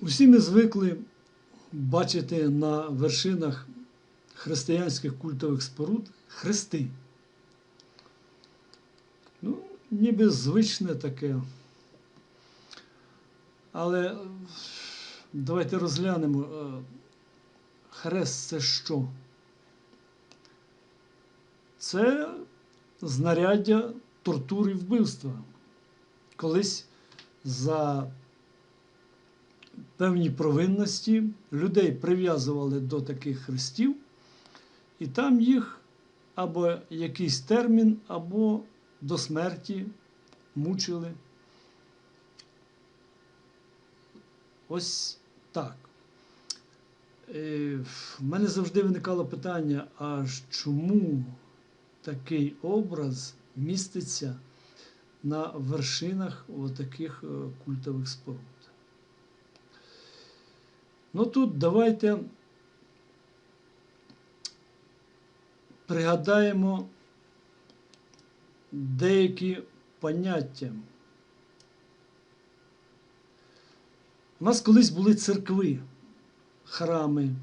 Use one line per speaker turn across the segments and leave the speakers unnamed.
Усі ми звикли бачити на вершинах християнських культових споруд хрести. Ну, ніби звичне таке. Але давайте розглянемо. е, Хрест це що? Це знаряддя тортури і вбивства. Колись за певні провинності людей прив'язували до таких хрестів, і там їх або якийсь термін, або до смерті мучили. Ось так. Е, В мене завжди виникало питання: а чому такий образ міститься на вершинах таких культових споруд? Ну тут давайте пригадаємо деякі поняття. У нас колись були церкви, храми.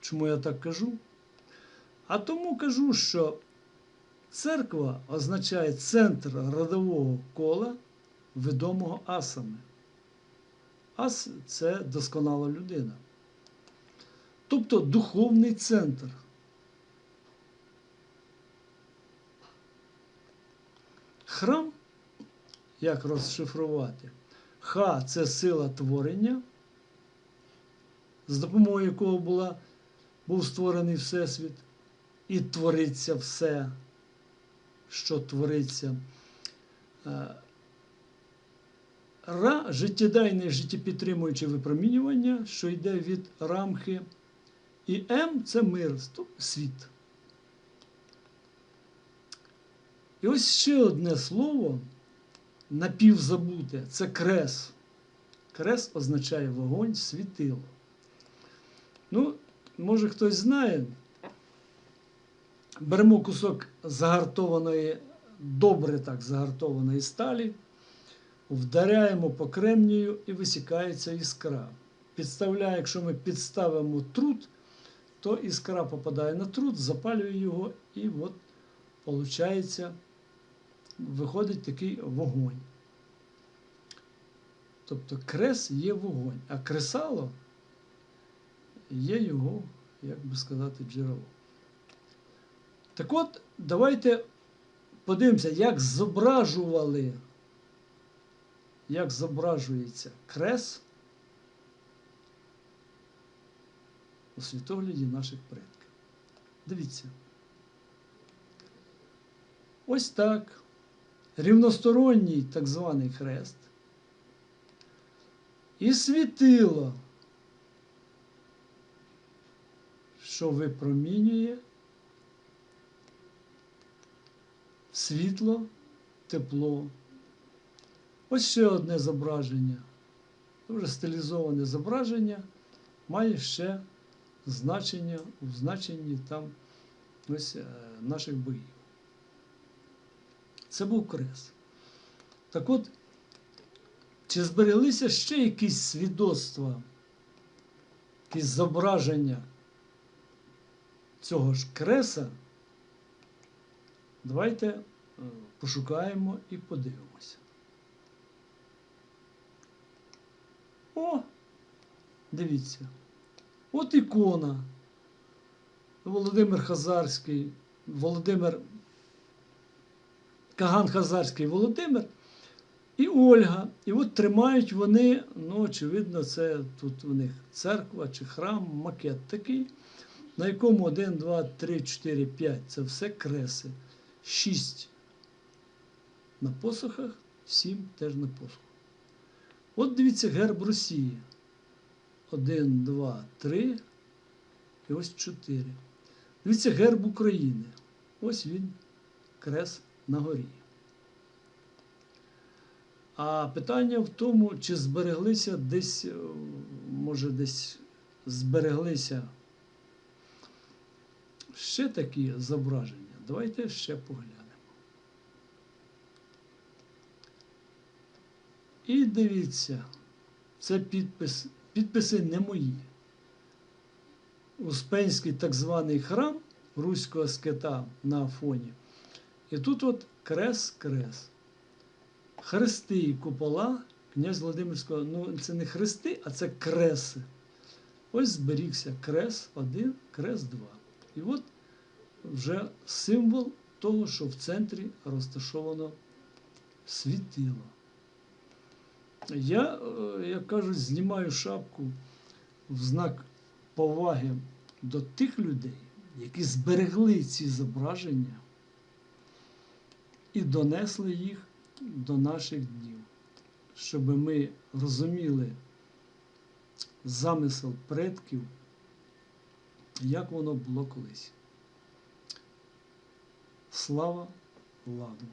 Чому я так кажу? А тому кажу, що церква означає центр родового кола, відомого асами. Ас це досконала людина. Тобто духовний центр. Храм, як розшифрувати? Ха це сила творення, з допомогою якого була, був створений Всесвіт, і твориться все, що твориться. Ра життєдайне життєпідтримуюче випромінювання, що йде від рамки. І М це мир, світ. І ось ще одне слово напівзабуте це крес. Крес означає вогонь, світило. Ну, може хтось знає. Беремо кусок загартованої, добре так загартованої сталі, вдаряємо по кремнію і висікається іскра. Підставляє, якщо ми підставимо труд, то іскра попадає на труд, запалює його, і от виходить, виходить такий вогонь. Тобто крес є вогонь, а кресало є його, як би сказати, джерело. Так от, давайте подивимося, як зображували, як зображується крес у світогляді наших предків. Дивіться. Ось так. Рівносторонній так званий хрест. І світило, що випромінює світло, тепло. Ось ще одне зображення. Дуже стилізоване зображення має ще значення у значенні там ось е, наших боїв. Це був крес. Так от, чи збереглися ще якісь свідоцтва, якісь зображення цього ж креса? Давайте е, пошукаємо і подивимося. О, дивіться. От ікона. Володимир Хазарський, Володимир Каган Хазарський Володимир і Ольга. І от тримають вони, ну, очевидно, це тут у них церква чи храм, макет такий, на якому 1, 2, 3, 4, 5 це все креси. 6 на посохах, 7 теж на посохах. От дивіться герб Росії. 1, 2, 3 і ось 4. Дивіться герб України. Ось він, крес на горі. А питання в тому, чи збереглися десь, е, може, десь збереглися ще такі зображення. Давайте ще поглянемо. І дивіться, Це підпис, підписи не мої. Успенський так званий храм руського скита на Афоні. І тут от крес-крес. Хрести і купола князь Володимирського, ну це не хрести, а це креси. Ось зберігся крес 1, крес 2. І от вже символ того, що в центрі розташовано світило. Я, е, як кажуть, знімаю шапку в знак поваги до тих людей, які зберегли ці зображення і донесли їх до наших днів, щоб ми розуміли замисел предків, як воно було колись. Слава ладу!